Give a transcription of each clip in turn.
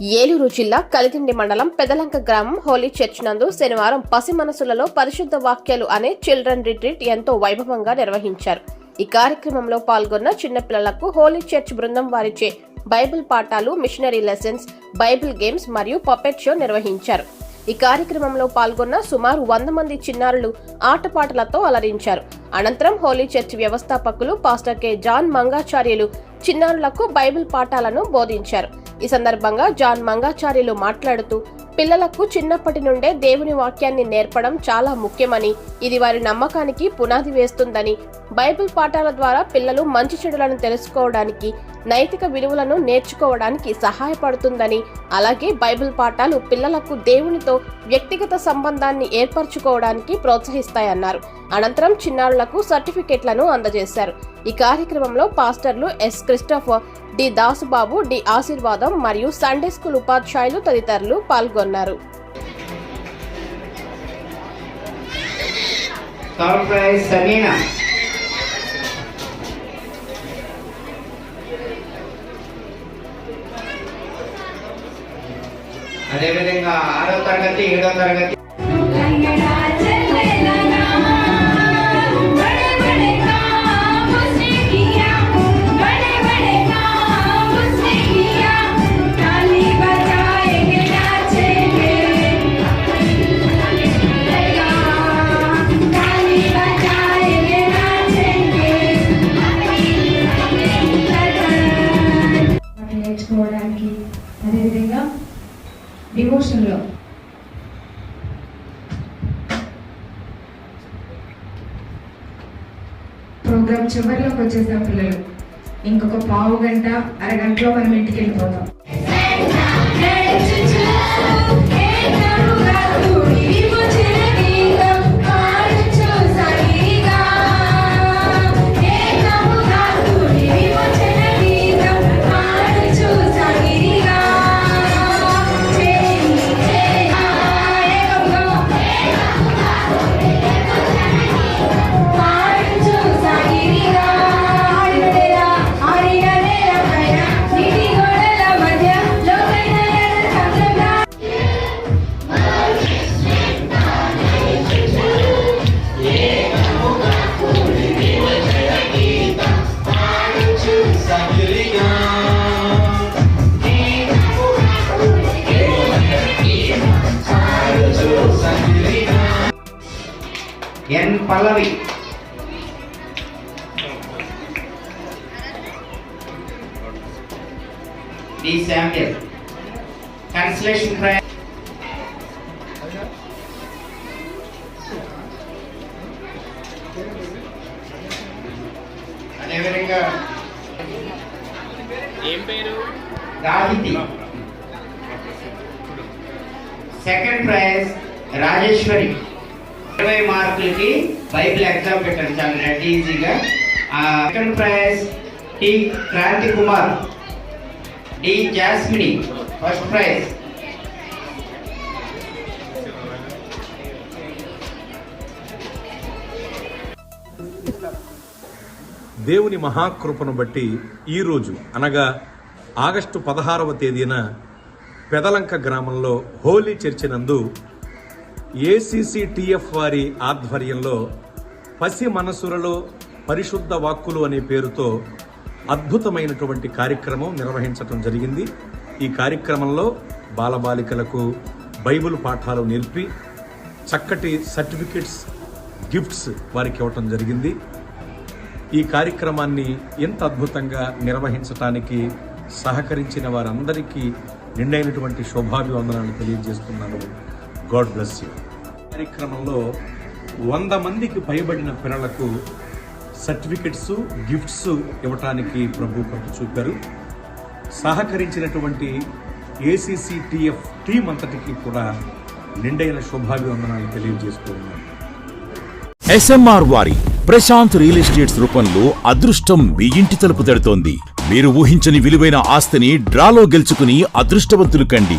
ఏలూరు జిల్లా కలిదిండి మండలం పెదలంక గ్రామం హోలీ చర్చ్ నందు శనివారం పసి మనసులలో పరిశుద్ధ వాక్యాలు అనే చిల్డ్రన్ రిట్రీట్ ఎంతో వైభవంగా నిర్వహించారు. ఈ కార్యక్రమంలో పాల్గొన్న చిన్నపిల్లలకు హోలీ చర్చ్ బృందం వారిచే బైబిల్ పాఠాలు మిషనరీ లెసన్స్ బైబిల్ గేమ్స్ మరియు పపెట్ షో నిర్వహించారు. ఈ కార్యక్రమంలో పాల్గొన్న సుమారు వంద మంది చిన్నారులు ఆటపాటలతో అలరించారు. అనంతరం హోలీ చర్చ్ వ్యవస్థాపకులు పాస్టర్ కె. జాన్ మంగాచార్యులు చిన్నారులకు బైబిల్ పాఠాలను బోధించారు. ఈ సందర్భంగా జాన్ మంగాచార్యులు మాట్లాడుతూ పిల్లలకు చిన్నప్పటి నుండే దేవుని వాక్యాన్ని నేర్పడం చాలా ముఖ్యమని ఇది వారి నమ్మకానికి పునాది వేస్తుందని బైబిల్ పాఠాల ద్వారా పిల్లలు మంచి చెడులను తెలుసుకోవడానికి నైతిక విలువలను నేర్చుకోవడానికి సహాయపడుతుందని అలాగే బైబిల్ పాఠాలు పిల్లలకు దేవునితో వ్యక్తిగత సంబంధాన్ని ఏర్పరచుకోవడానికి ప్రోత్సహిస్తాయన్నారు. అనంతరం చిన్నారులకు సర్టిఫికెట్లను అందజేశారు. ఈ కార్యక్రమంలో పాస్టర్లు S Christopher D Dasubabu D Ashirvadam మరియు సండే స్కూల్ ఉపాధ్యాయులు తదితరులు పాల్గొన్నారు. అదేవిధంగా ఆరో తరగతి ఏడో తరగతి డివోషన్లో ప్రోగ్రామ్ చివరిలోకి వచ్చేసాం పిల్లలు. ఇంకొక పావు గంట అరగంటలో మనం ఇంటికి వెళ్ళిపోతాం. N Pallavi. D Samuel. Consolation prize అదేవిధంగా ఏం పేరు? రాహితి. Second prize Rajeshwari. ఇరవై మార్కులకి బైబిల్ ఎగ్జామ్ పెట్టాను చాలా నెట్ ఈజీగా. Second prize T Kranti Kumar D Jasmine first prize. దేవుని మహాకృపను బట్టి ఈరోజు అనగా ఆగస్టు పదహారవ తేదీన పెదలంక గ్రామంలో హోలీ చర్చినందు ఏసీసీటీఎఫ్ వారి ఆధ్వర్యంలో పసి మనసులలో పరిశుద్ధ వాక్కులు అనే పేరుతో అద్భుతమైనటువంటి కార్యక్రమం నిర్వహించటం జరిగింది. ఈ కార్యక్రమంలో బాలబాలికలకు బైబిల్ పాఠాలు నేర్పి చక్కటి సర్టిఫికెట్స్ గిఫ్ట్స్ వారికి ఇవ్వటం జరిగింది. ఈ కార్యక్రమాన్ని ఎంత అద్భుతంగా నిర్వహించటానికి సహకరించిన వారందరికీ నిండైనటువంటి శుభాభివందనాలు తెలియజేస్తున్నాను. గాడ్ బ్లెస్ యూ కార్యక్రమంలో వంద మందికి పైబడిన పిల్లలకు సర్టిఫికెట్స్ గిఫ్ట్స్ ఇవ్వటానికి ప్రభు పట్టు చూపారు. సహకరించినటువంటి ఏసీసీటీఎఫ్ టీం అంతటికి కూడా నిండైన శుభాభివందనాలు తెలియజేస్తున్నాను ఎస్ఎంఆర్ వారి ప్రశాంత్ రియల్ ఎస్టేట్స్ రూపంలో అదృష్టం మీ ఇంటి తలుపు తడుతోంది. మీరు ఊహించని విలువైన ఆస్తిని డ్రాలో గెలుచుకుని అదృష్టవంతులు కండి.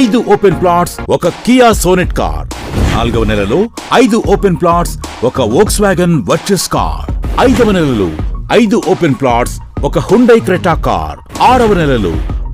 ఐదు ఓపెన్ ప్లాట్స్ ఒక కియా సోనెట్ కార్. నాలుగవ నెలలో ఐదు ఓపెన్ ప్లాట్స్ ఒక వోక్స్ వ్యాగన్ వర్చెస్ కార్. ఐదవ నెలలో ఐదు ఓపెన్ ప్లాట్స్ ఒక హుండై క్రెటా కార్. ఆరవ నెలలో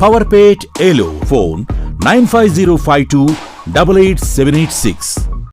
Powerpate ALO phone 9505288786.